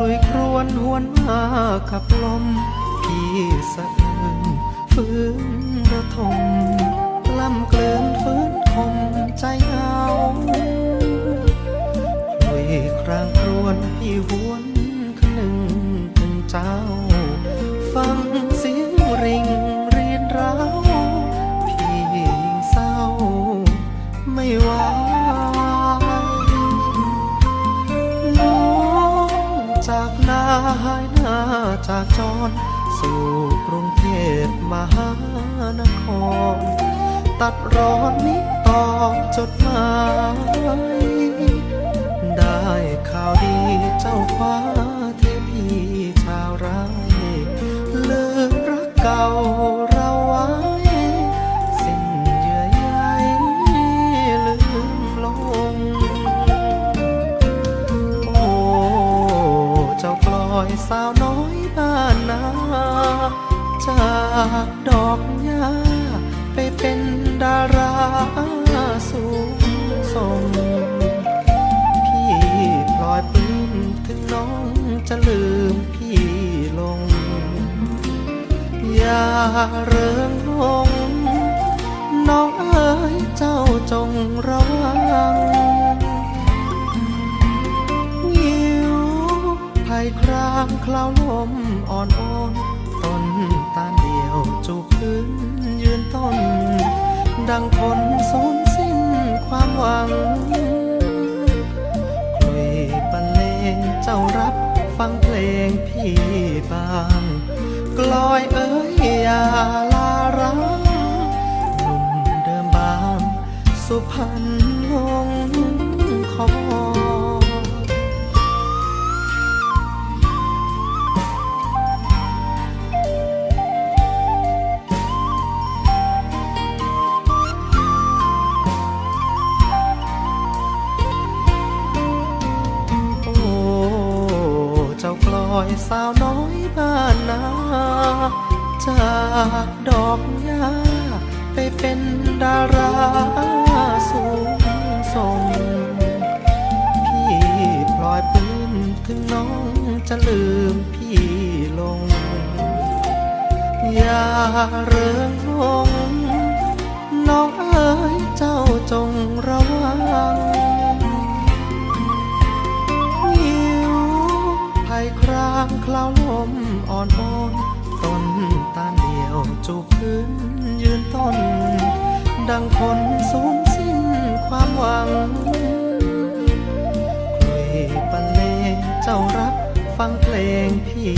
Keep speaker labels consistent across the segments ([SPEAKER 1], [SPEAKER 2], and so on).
[SPEAKER 1] คลุยครวนหวนมากับลม พี่สะเอินฟื้นระทม จากนาหายหน้าจากจร สู่กรุงเทพมหานคร ตัดร้อนนิตอจดหมาย ได้ข่าวดีเจ้าฟ้าเทพีชาวไร่ลืมรักเก่า อยสาวน้อยบ้านนา จากดอกหญ้าไปเป็นดาราสูงส่ง พี่พลอยปลื้มถึงน้องจะลืมพี่ลง อย่าเริงงน้องเอ๋ยเจ้าจงระวังามคลาวลมอ่อนโอนต้นตาเดียวจูบพื้นยืนต้น ดังคนสูญสิ้นความหวังคลุยบรรเลงเจ้ารับฟังเพลงพี่บางกลอยเอ้ยอย่าลารังหนุ่มเดิมบาง สุพรรณหงคอ สาวน้อยบ้านนา จากดอกหญ้าไปเป็นดาราสูงส่ง พี่พลอยปลื้มถึงน้องจะลืมพี่ลง อย่าเริงหง จูบพื้นยืนต้น ดังคนสูญสิ้นความหวังคลุยบรรเลงเจ้ารักฟังเพลงพี่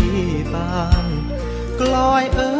[SPEAKER 1] บางกลอยเอ้ยอ